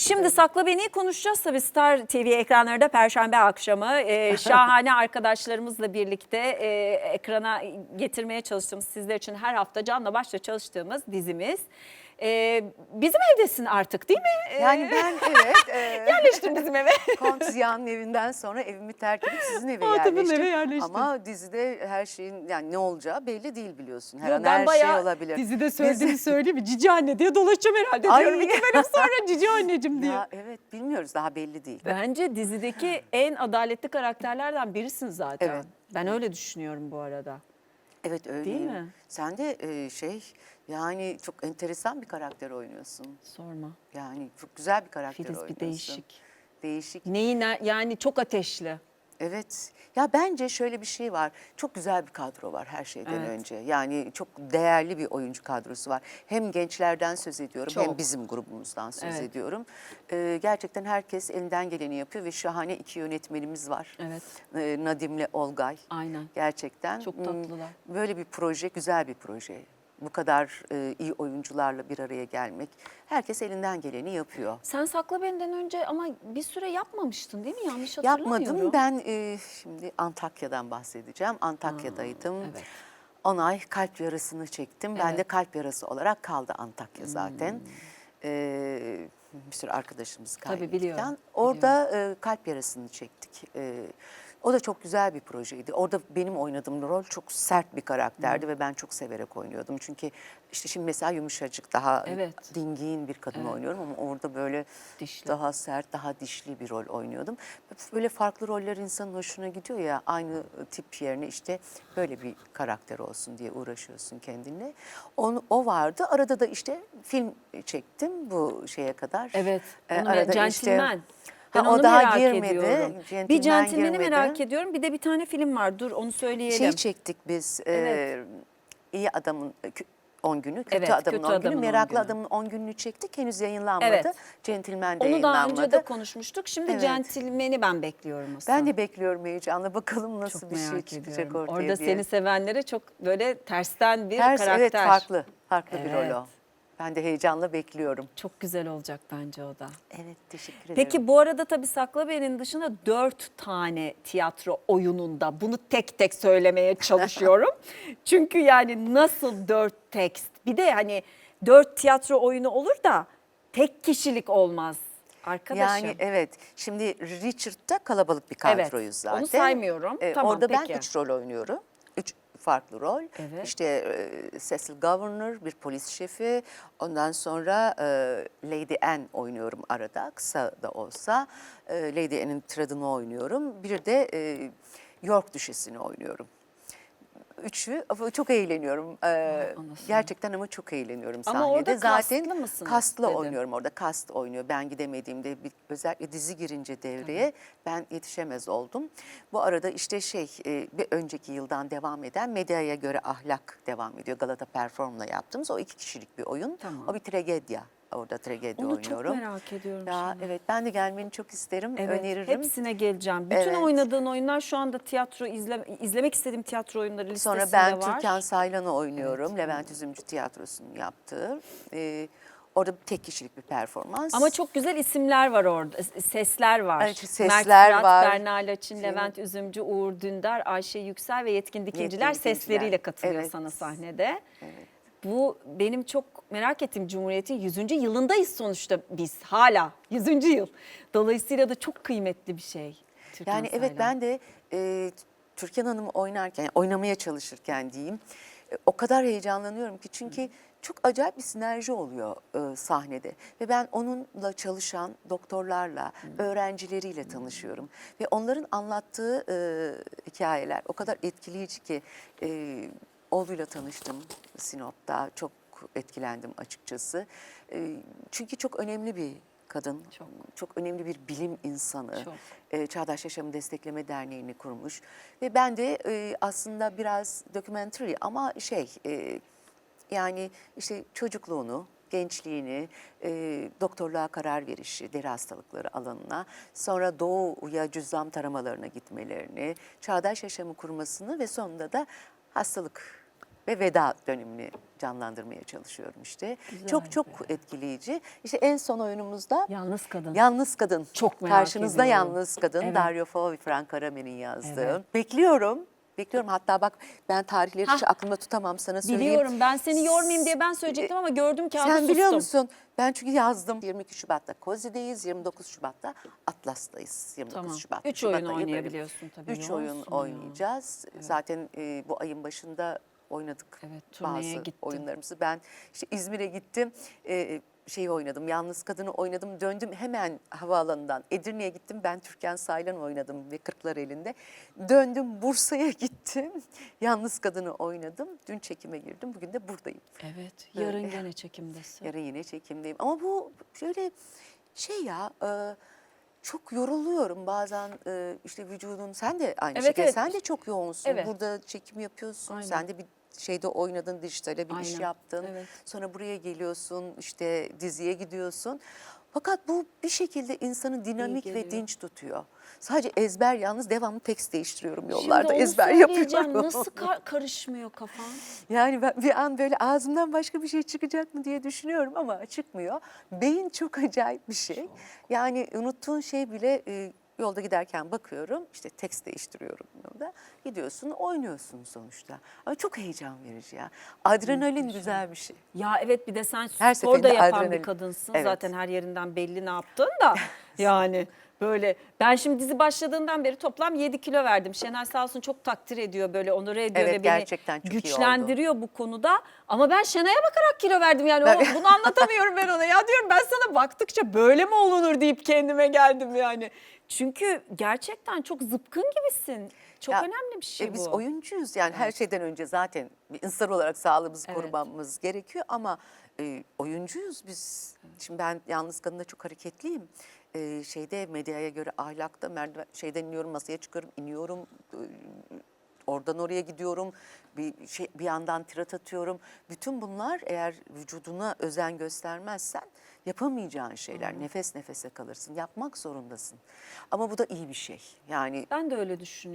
Şimdi Sakla Beni konuşacağız tabii Star TV ekranlarında Perşembe akşamı. Ee, şahane arkadaşlarımızla birlikte e, ekrana getirmeye çalıştığımız sizler için her hafta canla başla çalıştığımız dizimiz. Ee, bizim evdesin artık değil mi? Ee, Yani ben evet e, yerleştin bizim eve. Kont Ziya'nın evinden sonra evimi terk edip sizin eve Atıf'ın yerleştim. eve yerleştin. Ama dizide her şeyin yani ne olacağı belli değil biliyorsun. Her an her şey olabilir. Dizide söylediğimi söyleyeyim mi? Cici anne diye dolaşacağım herhalde Ay. diyorum. İki bölüm sonra cici anneciğim diye. Ya evet bilmiyoruz daha belli değil. Bence dizideki en adaletli karakterlerden birisin zaten. Evet. Ben öyle düşünüyorum bu arada. Evet öyleyim. mi? Sen de e, şey yani çok enteresan bir karakter oynuyorsun. Sorma. Yani çok güzel bir karakter Filiz oynuyorsun. bir değişik. Değişik. Neyi ne- yani çok ateşli. Evet. Ya bence şöyle bir şey var. Çok güzel bir kadro var her şeyden Evet. önce. Yani çok değerli bir oyuncu kadrosu var. Hem gençlerden söz ediyorum Çok. hem bizim grubumuzdan söz Evet. ediyorum. Ee, gerçekten herkes elinden geleni yapıyor ve şahane iki yönetmenimiz var. Evet. Ee, Nadim'le Olgay. Aynen. Gerçekten. Çok hmm, tatlılar. Böyle bir proje güzel bir proje. Bu kadar e, iyi oyuncularla bir araya gelmek. Herkes elinden geleni yapıyor. Sen Sakla Beni'den önce ama bir süre yapmamıştın değil mi? Yanlış hatırlamıyorum. Yapmadım. Ben e, şimdi Antakya'dan bahsedeceğim. Antakya'daydım. evet. 10 ay kalp yarasını çektim. Ben de Evet. kalp yarası olarak kaldı Antakya zaten. Ee, bir sürü arkadaşımız Tabii, kaybettik. biliyorum. Orada e, kalp yarasını çektik. E, o da çok güzel bir projeydi. Orada benim oynadığım rol çok sert bir karakterdi ve ben çok severek oynuyordum. Çünkü işte şimdi mesela yumuşacık, daha Evet. dingin bir kadın oynuyorum ama orada böyle Dişli. daha sert, daha dişli bir rol oynuyordum. Böyle farklı roller insanın hoşuna gidiyor ya aynı tip yerine işte böyle bir karakter olsun diye uğraşıyorsun kendinle. Onu, o vardı. Arada da işte film çektim bu şeye kadar. Evet. Ee, arada Gentleman. işte- Ben Ha, o onu daha merak girmedi. ediyorum. Gentleman bir girmedi. merak ediyorum. Bir de bir tane film var. Dur onu söyleyelim. şey çektik biz. Evet. E, iyi adamın 10 günü, kötü Evet, adamın kötü 10 günü, meraklı günü. adamın 10 gününü çektik. Henüz yayınlanmadı. Evet. Gentleman de onu daha önce de konuşmuştuk. Şimdi Evet. Gentleman'i ben bekliyorum aslında. Ben de bekliyorum heyecanla. Bakalım nasıl çok bir şey merak çıkacak ediyorum. ortaya Orada diye. seni sevenlere çok böyle tersten bir Ters, karakter. evet farklı. Farklı bir Evet. rol o. Ben de heyecanla bekliyorum. Çok güzel olacak bence o da. Evet teşekkür ederim. Peki bu arada tabii Sakla Beni'nin dışında dört tane tiyatro oyununda bunu tek tek söylemeye çalışıyorum. Çünkü yani nasıl dört tekst bir de hani dört tiyatro oyunu olur da tek kişilik olmaz arkadaşım. Yani evet. Şimdi Richard'da kalabalık bir Evet, kadroyuz zaten. onu saymıyorum. Tamam, orada peki. ben üç rol oynuyorum. Farklı rol. Evet. İşte e, Cecil Governor, bir polis şefi. Ondan sonra e, Lady Anne oynuyorum arada, kısa da olsa. E, Lady Anne'in tiradını oynuyorum. Bir de e, York Düşesi'ni oynuyorum. Üçü ama çok eğleniyorum. Ee, gerçekten ama çok eğleniyorum Ama sahnede. orada Zaten kastlı mısınız Kastlı dedim. oynuyorum orada. Kast oynuyor. Ben gidemediğimde bir, özellikle dizi girince devreye ben yetişemez oldum. Bu arada işte şey e, bir önceki yıldan devam eden Medyaya göre ahlak devam ediyor. Galata Perform'la yaptığımız o iki kişilik bir oyun. Tamam. O bir tragedya. Orada tragedya Onu çok oynuyorum. merak ediyorum Ya şimdi. evet ben de gelmeni çok isterim. Evet, öneririm. hepsine geleceğim. Bütün Evet. oynadığın oyunlar şu anda tiyatro izle, izlemek istediğim tiyatro oyunları listesinde Sonra ben var. Türkan Saylan'ı oynuyorum. Levent Üzümcü Tiyatrosu'nun yaptığı. Ee, orada tek kişilik bir performans. Ama çok güzel isimler var orada. Sesler var. Evet, sesler Mert Fırat, var. Berna Laçin, Levent Üzümcü, Uğur Dündar, Ayşe Yüksel ve Yetkin Dikinciler Yetkin Dikinciler. sesleriyle katılıyor Evet. sana sahnede. Bu benim çok merak ettiğim Cumhuriyet'in 100. yılındayız sonuçta biz hala 100. yıl. Dolayısıyla da çok kıymetli bir şey. Türkan Yani evet Saylan. ben de e, Türkan Hanım oynarken, oynamaya çalışırken diyeyim. e, o kadar heyecanlanıyorum ki çünkü çok acayip bir sinerji oluyor e, sahnede. Ve ben onunla çalışan doktorlarla, öğrencileriyle tanışıyorum. Ve onların anlattığı e, hikayeler o kadar etkileyici ki e, oğluyla tanıştım Sinop'ta. Çok etkilendim açıkçası. E, çünkü çok önemli bir kadın. Çok. Çok önemli bir bilim insanı. Çok. E, Çağdaş Yaşamı Destekleme Derneği'ni kurmuş. Ve ben de e, aslında biraz documentary ama şey e, yani işte çocukluğunu, gençliğini, e, doktorluğa karar verişi, deri hastalıkları alanına, sonra doğuya cüzzam taramalarına gitmelerini, çağdaş yaşamı kurmasını ve sonunda da hastalık ve veda dönemini canlandırmaya çalışıyorum işte. Güzel çok çok etkileyici. İşte en son oyunumuzda Yalnız kadın. Yalnız Kadın. Çok merak Karşınızda ediyorum. Yalnız Kadın. Evet. Dario Fo ve Frank Karamel'in yazdığı. Evet. Bekliyorum. Bekliyorum. Hatta bak ben tarihleri hiç aklımda tutamam sana söyleyeyim. Biliyorum ben seni yormayayım diye ben söyleyecektim ama gördüm kağıdı Sen sustum. biliyor musun? Ben çünkü yazdım. 22 Şubat'ta Kozi'deyiz, 29 Şubat'ta Atlas'tayız. 29 Tamam. Şubat. Üç Şubat oyun ayı oynayabiliyorsun tabii, 3 yoğunsun oyun ya. oynayacağız. Zaten e, bu ayın başında oynadık Evet, bazı gittin. oyunlarımızı. Ben işte İzmir'e gittim. E, şeyi oynadım, Yalnız Kadını oynadım. Döndüm hemen havaalanından Edirne'ye gittim. Ben Türkan Saylan oynadım ve Kırklar elinde. Döndüm Bursa'ya gittim. Yalnız Kadını oynadım. Dün çekime girdim. Bugün de buradayım. Evet yarın Öyle. gene çekimdesin. Yarın yine çekimdeyim. Ama bu şöyle şey ya e, çok yoruluyorum bazen e, işte vücudun sen de aynı Evet, şekilde evet. sen de çok yoğunsun. Evet. Burada çekim yapıyorsun. Aynen. Sen de bir şeyde oynadın dijitale bir iş Aynen, yaptın. evet. Sonra buraya geliyorsun işte diziye gidiyorsun. Fakat bu bir şekilde insanı dinamik ve dinç tutuyor. Sadece ezber yalnız devamlı tekst değiştiriyorum Şimdi yollarda onu ezber yapıyorum. Nasıl kar- karışmıyor kafan? Yani ben bir an böyle ağzımdan başka bir şey çıkacak mı diye düşünüyorum ama çıkmıyor. Beyin çok acayip bir şey. Yani unuttuğun şey bile e, yolda giderken bakıyorum işte tekst değiştiriyorum yolda. Gidiyorsun oynuyorsun sonuçta. Ama çok heyecan verici ya. Adrenalin güzel bir şey. Ya evet bir de sen Her spor da yapan adrenalin. bir kadınsın. Evet. Zaten her yerinden belli ne yaptın da. yani böyle ben şimdi dizi başladığından beri toplam 7 kilo verdim. Şenay sağ olsun çok takdir ediyor böyle onore ediyor Evet, ve beni gerçekten çok iyi güçlendiriyor bu konuda. Ama ben Şenay'a bakarak kilo verdim yani Ben- o- bunu anlatamıyorum ben ona. Ya diyorum ben sana baktıkça böyle mi olunur deyip kendime geldim yani. Çünkü gerçekten çok zıpkın gibisin. Çok Ya, önemli bir şey E, bu. biz oyuncuyuz yani her şeyden önce zaten bir insan olarak sağlığımızı Evet. korumamız gerekiyor ama e, oyuncuyuz biz. Şimdi ben yalnız kadında çok hareketliyim. E, şeyde medyaya göre ahlakta merdiven şeyden iniyorum masaya çıkıyorum iniyorum e, oradan oraya gidiyorum bir şey bir yandan tirat atıyorum. Bütün bunlar eğer vücuduna özen göstermezsen yapamayacağın şeyler. Nefes nefese kalırsın. Yapmak zorundasın. Ama bu da iyi bir şey. Yani Ben de öyle düşünüyorum.